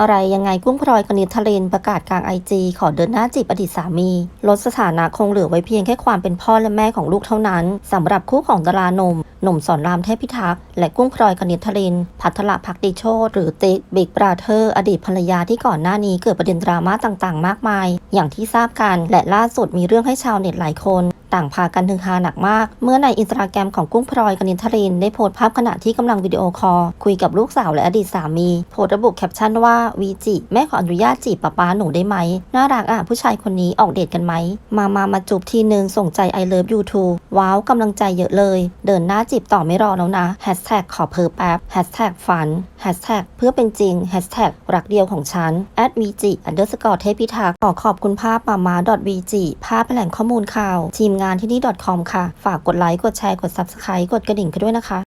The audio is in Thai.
อะไรยังไงกุ้งพลอยกนิษฐรินประกาศกลางไอจีขอเดินหน้าจีบอดีตสามี ลดสถานะคงเหลือไว้เพียงแค่ความเป็นพ่อและแม่ของลูกเท่านั้นสำหรับคู่ของดาราหนุ่มหนุ่มสอนรามเทพิทักษ์และกุ้งพลอยกนิษฐรินพัทละพักดีโชตหรือติ๊กบิ๊กบราเธอร์อดีตภรรยาที่ก่อนหน้านี้เกิดประเด็นดราม่าต่างๆ มากมาย อย่างที่ทราบกันและล่าสุดมีเรื่องให้ชาวเน็ตหลายคน ต่างพากันฮือฮาหนักมาก เมื่อในอินสตาแกรมของกุ้งพลอยกนิษฐรินได้โพสต์ภาพขณะที่กำลังวิดีโอคอลคุยกับลูกสาวและอดีตสามี โพสต์ระบุแคปชั่นว่าวีจิแม่ขออนุญาตจีบป๊าป๊าหนูได้ไหม น่ารักอะผู้ชายคนนี้ออกเดทกันไหม มามามาจูบทีนึงส่งใจ I love you too ว้าวกำลังใจเยอะเลย เดินหน้าจีบต่อไม่รอแล้วนะแฮชแท็กขอเพอแป๊บแฮชแท็กฝันแฮชแท็กเพื่อเป็นจริงแฮชแท็กรักเดียวของฉัน at vg underscore เทพิทักษ์ขอขอบคุณภาพมามา .vg ภาพแหล่งข้อมูลข่าวทีมงานที่นี่ .com ค่ะ ฝากกดไลค์ กดแชร์ กด subscribe กดกระดิ่งกันด้วยนะคะ